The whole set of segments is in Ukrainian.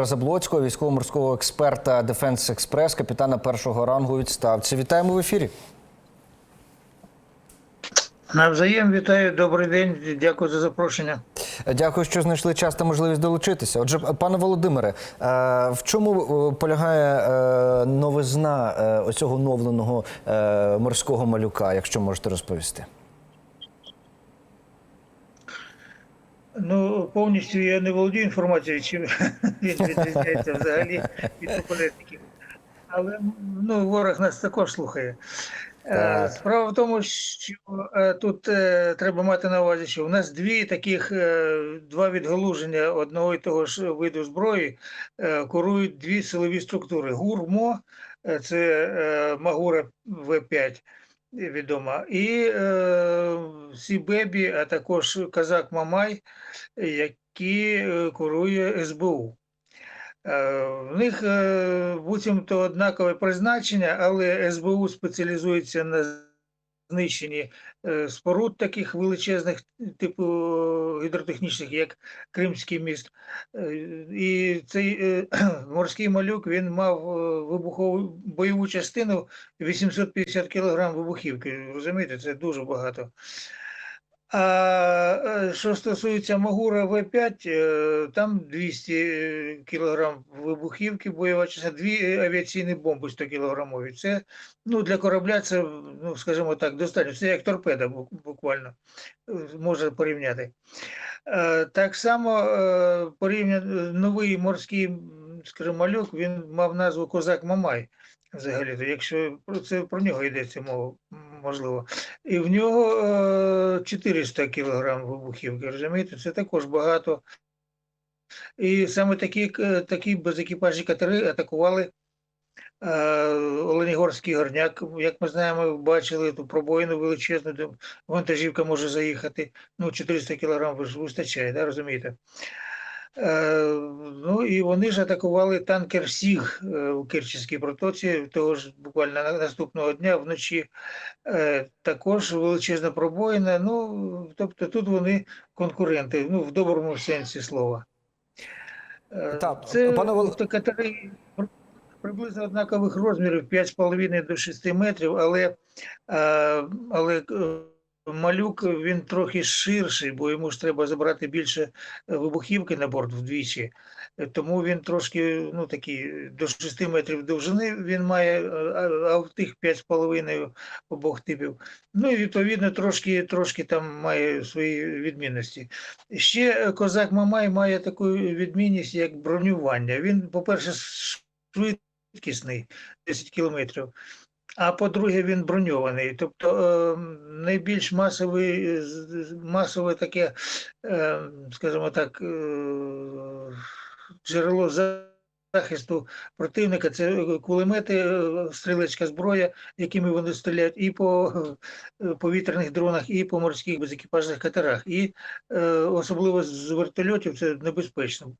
Володимира Заблоцького, військово-морського експерта Дефенс Експрес, капітана першого рангу відставці. Вітаємо в ефірі. Навзаєм вітаю, добрий день, дякую за запрошення. Дякую, що знайшли час та можливість долучитися. Отже, пане Володимире, е, в чому е, полягає е, новизна оцього новленого морського малюка, якщо можете розповісти? Ну, повністю я не володію інформацією, чим він відрізняється взагалі від попередників. Але ну, ворог нас також слухає. Е, Так. Справа в тому, що е, тут е, треба мати на увазі, що у нас дві таких два відгалуження одного і того ж виду зброї курують дві силові структури. ГУР-МО, це Магура В5, відома, і е, Сібебі, а також Казак Мамай, які е, курує СБУ. Е, В них е, буцімто однакове призначення, але СБУ спеціалізується на знищенні е, споруд таких величезних, типу гідротехнічних, як Кримський міст. Е, І цей е, морський малюк він мав вибухову бойову частину 850 кг вибухівки. Розумієте, це дуже багато. А е, що стосується Магура В5, е, там 200 кг вибухівки, бойова частина, дві авіаційні бомби 100 кілограмові. Це ну, для корабля це, ну, скажімо так, достатньо. Це як торпеда буквально е, можна порівняти. Е, Так само е, порівняно новий морський, малюк, він мав назву Козак Мамай. Взагалі-то, якщо про це про нього йдеться мова, можливо. І в нього е, 400 кг вибухівки, розумієте, це також багато. І саме такі, е, такі безекіпажні катери атакували е, Оленігорський горняк. Як ми знаємо, бачили ту пробоїну величезну, де вантажівка може заїхати. Ну, 400 кг вистачає, да, розумієте? Е, ну і вони ж атакували танкер Сіг е, у Керченській протоці того ж буквально наступного дня вночі. Е, також величезна пробоїна. Ну, тобто тут вони конкуренти, ну, в доброму сенсі слова. Так, Це пане катери приблизно однакових розмірів 5,5 до 6 метрів, але, але малюк він трохи ширший, бо йому ж треба забрати більше е, вибухівки на борт вдвічі. Е, Тому він трошки ну, такий до 6 метрів довжини він має, е, а в тих 5,5 обох типів. Ну і відповідно трошки, трошки там має свої відмінності. Ще е, козак Мамай має таку відмінність, як бронювання. Він, по-перше, швидкісний 10 кілометрів. А по-друге, він броньований. Тобто е, найбільш масовий, масове таке, е, скажімо так, е, джерело за- захисту противника це е, кулемети, е, стрілецька зброя, якими вони стріляють і по е, повітряних дронах, і по морських безекіпажних катерах. І особливо з вертольотів це небезпечно.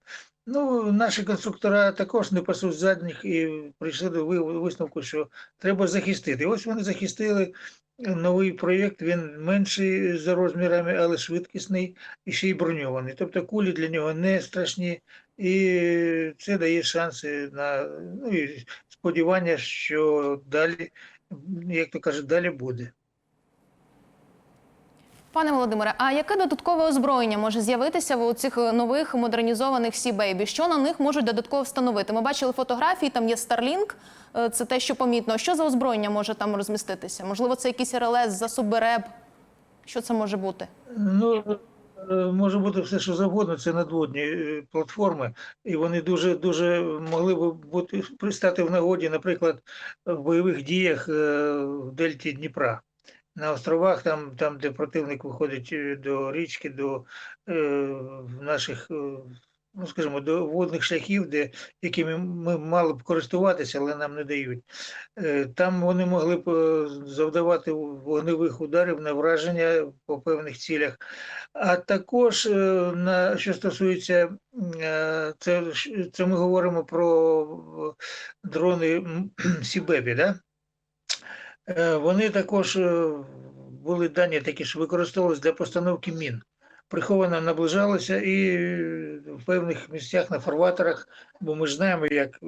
Ну, наші конструктора також не пасуть задніх і прийшли до висновку, що треба захистити. Ось вони захистили новий проєкт, він менший за розмірами, але швидкісний і ще й броньований. Тобто кулі для нього не страшні, і це дає шанси на ну, і сподівання, що далі, як то кажуть, далі буде. Пане Володимире, а яке додаткове озброєння може з'явитися у цих нових модернізованих Сі Бейбі? Що на них можуть додатково встановити? Ми бачили фотографії, там є Starlink, е, це те, що помітно. Що за озброєння може там розміститися? Можливо, це якийсь РЛС, засоби РЕБ? Що це може бути? Ну, може бути все, що завгодно, це надводні е, платформи, і вони дуже дуже могли б бути пристати в нагоді, наприклад, в бойових діях е, в дельті Дніпра. На островах, там, там, де противник виходить е, до річки, до е, наших, е, ну скажімо, до водних шляхів, де, якими ми мали б користуватися, але нам не дають. Е, Там вони могли б е, завдавати вогневих ударів на враження по певних цілях. А також, е, на що стосується, це, це ми говоримо про дрони Сібебі, да? Вони також були дані такі, що використовувалися для постановки мін. Приховано наближалося і в певних місцях на фарватерах, бо ми знаємо, як е,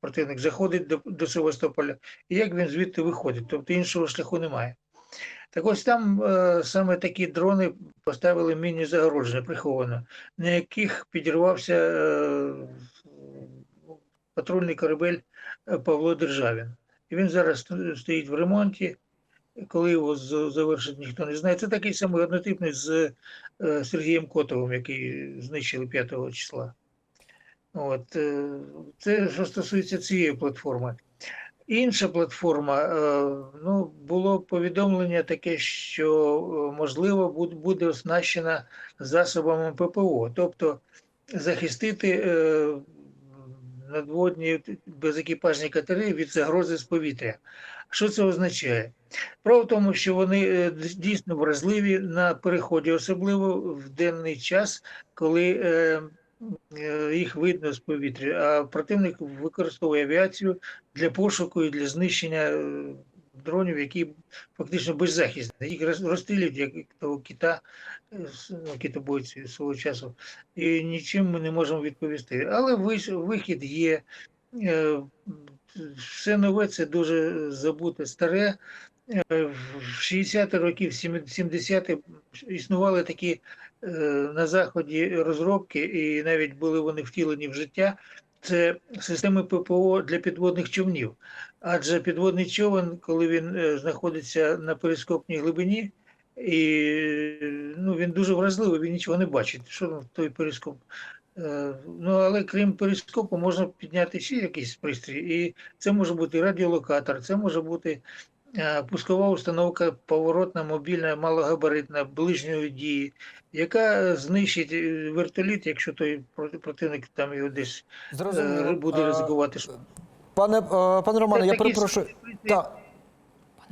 противник заходить до, до Севастополя і як він звідти виходить. Тобто іншого шляху немає. Так ось там е, саме такі дрони поставили міні загородження приховано, на яких підірвався е, патрульний корабель е, Павло Державін. І він зараз стоїть в ремонті. Коли його завершить, ніхто не знає. Це такий самий однотипний з е, Сергієм Котовим, який знищили 5 числа. От, е, це що стосується цієї платформи. Інша платформа, е, ну, було повідомлення таке, що можливо буде оснащена засобами ППО, тобто захистити надводні безекіпажні катери від загрози з повітря. Що це означає? Право в тому, що вони е, дійсно вразливі на переході, особливо в денний час, коли е, е, їх видно з повітря, а противник використовує авіацію для пошуку і для знищення е, дронів, які фактично беззахисні. Їх роз- розстрілюють, як того кита, е, ну, китобойці свого часу, і нічим ми не можемо відповісти. Але вихід є. Е, Все нове це дуже забуте старе. Е, В 60-ті років, 70-ті існували такі на заході розробки, і навіть були вони втілені в життя. Це системи ППО для підводних човнів. Адже підводний човен, коли він е, знаходиться на перископній глибині, і ну, він дуже вразливий, він нічого не бачить. Що там той перископ? Е, Ну, але крім перископу, можна підняти ще якийсь пристрій. І це може бути радіолокатор, це може бути пускова установка поворотна, мобільна, малогабаритна, ближньої дії, яка знищить е, вертоліт, якщо той противник там його десь е, Зрозуміло. буде ризикувати. Пане, е, пане Романе, я перепрошую. Так,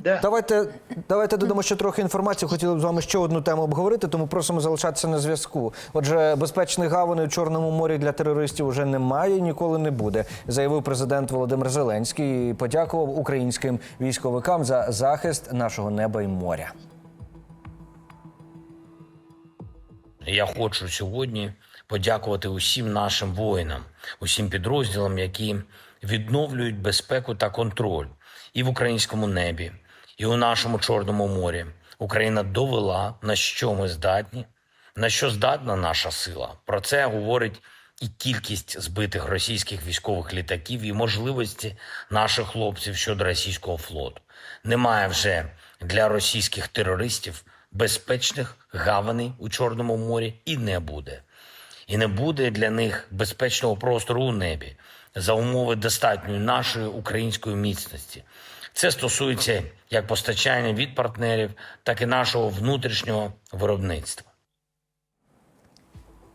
Да. Давайте, давайте додамо ще трохи інформації. Хотіли б з вами ще одну тему обговорити, тому просимо залишатися на зв'язку. Отже, безпечних гаваней у Чорному морі для терористів уже немає і ніколи не буде, заявив президент Володимир Зеленський і подякував українським військовикам за захист нашого неба і моря. Я хочу сьогодні подякувати усім нашим воїнам, усім підрозділам, які відновлюють безпеку та контроль і в українському небі, і у нашому Чорному морі. Україна довела, на що ми здатні, на що здатна наша сила. Про це говорить і кількість збитих російських військових літаків, і можливості наших хлопців щодо російського флоту. Немає вже для російських терористів безпечних гаваней у Чорному морі і не буде. І не буде для них безпечного простору у небі за умови достатньої нашої української міцності. Це стосується як постачання від партнерів, так і нашого внутрішнього виробництва.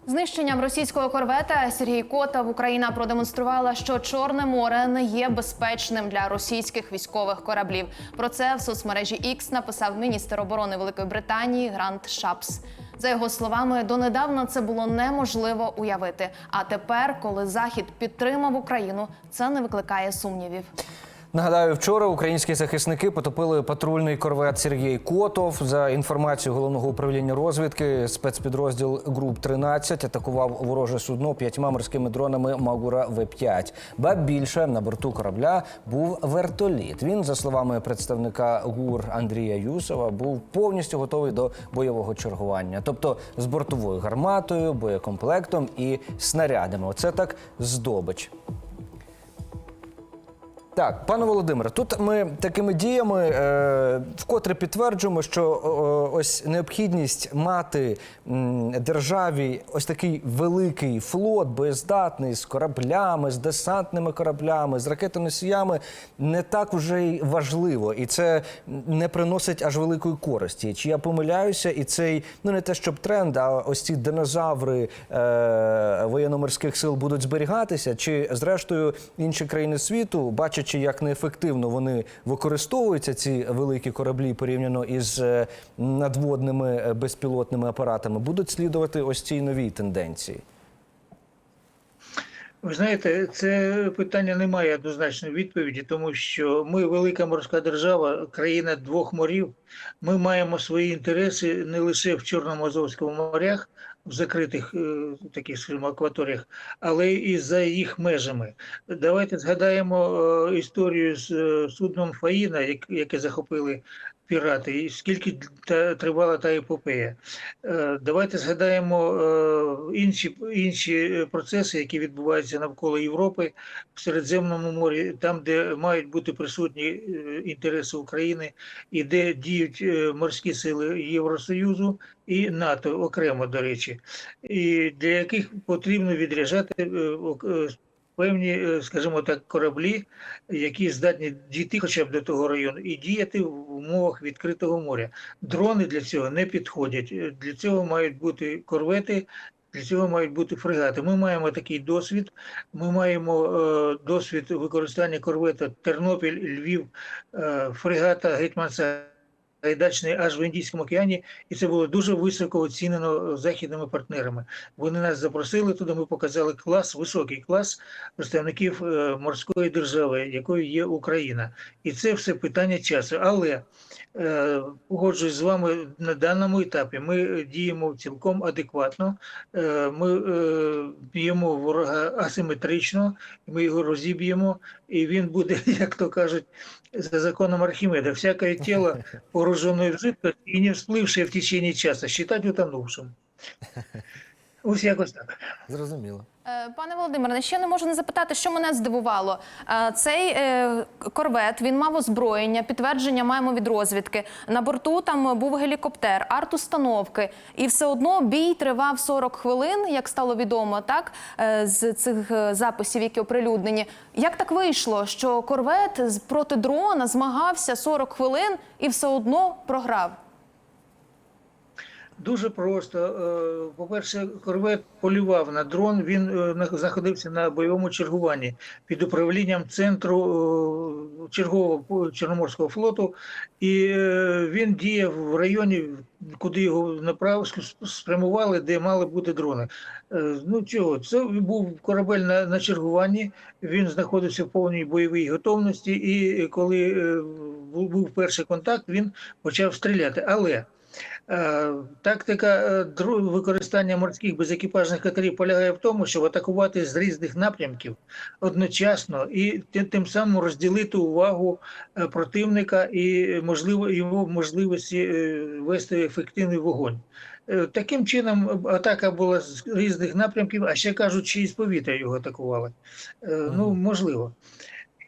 Знищенням російського корвета Сергій Котов Україна продемонструвала, що Чорне море не є безпечним для російських військових кораблів. Про це в соцмережі X написав міністр оборони Великої Британії Грант Шапс. За його словами, донедавна це було неможливо уявити. А тепер, коли Захід підтримав Україну, це не викликає сумнівів. Нагадаю, вчора українські захисники потопили патрульний корвет Сергій Котов. За інформацією головного управління розвідки, спецпідрозділ груп 13 атакував вороже судно п'ятьма морськими дронами Магура В-5. Ба більше на борту корабля був вертоліт. Він, за словами представника ГУР Андрія Юсова, був повністю готовий до бойового чергування, тобто з бортовою гарматою, боєкомплектом і снарядами. Оце так здобич. Так, пане Володимире, тут ми такими діями е, вкотре підтверджуємо, що е, ось необхідність мати м, державі ось такий великий флот, боєздатний з кораблями, з десантними кораблями, з ракетоносіями, не так вже й важливо, і це не приносить аж великої користі. Чи я помиляюся, і цей ну не те, щоб тренд, а ось ці динозаври е, воєнно-морських сил будуть зберігатися, чи зрештою інші країни світу, бачачи, як неефективно вони використовуються, ці великі кораблі порівняно із е, надводними е, безпілотними апаратами, будуть слідувати ось цій новій тенденції. Ви знаєте, це питання не має однозначної відповіді, тому що ми велика морська держава, країна двох морів. Ми маємо свої інтереси не лише в Чорному Азовському морях, в закритих е, таких скажімо, акваторіях, але і за їх межами. Давайте згадаємо е, історію з е, судном Фаїна, як- яке захопили пірати, і скільки тривала та епопея. Е, Давайте згадаємо е, інші, інші процеси, які відбуваються навколо Європи в Середземному морі, там, де мають бути присутні е, інтереси України і де діють е, морські сили Євросоюзу і НАТО окремо, до речі, і для яких потрібно відряджати е, е, певні, е, скажімо так, кораблі, які здатні дійти хоча б до того району і діяти в умовах відкритого моря. Дрони для цього не підходять. Е, Для цього мають бути корвети. Для цього мають бути фрегати. Ми маємо такий досвід. Ми маємо е, досвід використання корвета Тернопіль, Львів, е, фрегата Гайдачний аж в Індійському океані, і це було дуже високо оцінено західними партнерами. Вони нас запросили туди. Ми показали клас, високий клас представників е, морської держави, якою є Україна, і це все питання часу. Але е, погоджуюсь з вами на даному етапі. Ми діємо цілком адекватно. Е, Ми е, б'ємо ворога асиметрично, ми його розіб'ємо, і він буде, як то кажуть, за законом Архимеда, всякое тело, погруженное в жидкость и не всплывшее в течение часа, считать утонувшим. Ось якось так. Зрозуміло. Е, Пане Володимире, ще не можу не запитати, що мене здивувало. Е, Цей е, корвет він мав озброєння, підтвердження маємо від розвідки. На борту там був гелікоптер, арт-установки, і все одно бій тривав 40 хвилин, як стало відомо, так з цих записів, які оприлюднені. Як так вийшло, що корвет з- проти дрона змагався 40 хвилин і все одно програв? Дуже просто. Е, По-перше, корвет полював на дрон. Він е, знаходився на бойовому чергуванні під управлінням центру е, чергового Чорноморського флоту, і він діяв в районі, куди його направ спрямували, де мали бути дрони. Ну чого, це був корабель на, на чергуванні. Він знаходився в повній бойовій готовності, і коли був перший контакт, він почав стріляти. Але Тактика е, використання морських безекіпажних катерів полягає в тому, щоб атакувати з різних напрямків одночасно і тим самим розділити увагу е, противника і можливо його можливості е, вести ефективний вогонь. Е, Таким чином атака була з різних напрямків, а ще кажуть, чи із повітря його атакували. Е, Ну, можливо.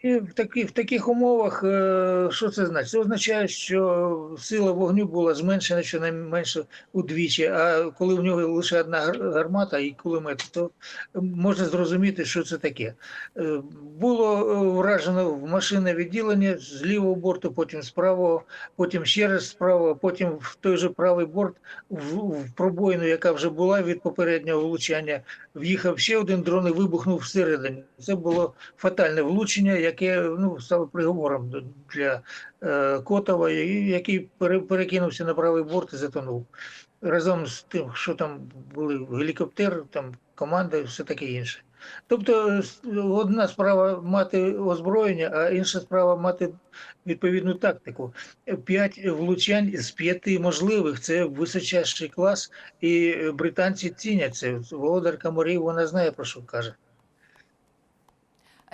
В таких, в таких умовах, е, що це значить? Це означає, що сила вогню була зменшена щонайменше удвічі, а коли в нього лише одна гармата і кулемет, то можна зрозуміти, що це таке. Е, Було е, вражено в машинне відділення з лівого борту, потім з правого, потім ще раз з правого, потім в той же правий борт, в, в пробоїну, яка вже була від попереднього влучання, в'їхав ще один дрон і вибухнув всередині. Це було фатальне влучення, яке ну, стало приговором для е, Котова, який пере- перекинувся на правий борт і затонув. Разом з тим, що там були гелікоптер, там команда все таке інше. Тобто одна справа мати озброєння, а інша справа мати відповідну тактику. П'ять влучань з п'яти можливих це височайший клас, і е, британці цінять це. Володарка морів, вона знає про що каже.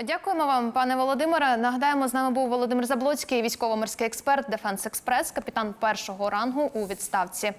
Дякуємо вам, пане Володимире. Нагадаємо, з нами був Володимир Заблоцький, військово-морський експерт Дефенс Експрес, капітан першого рангу у відставці.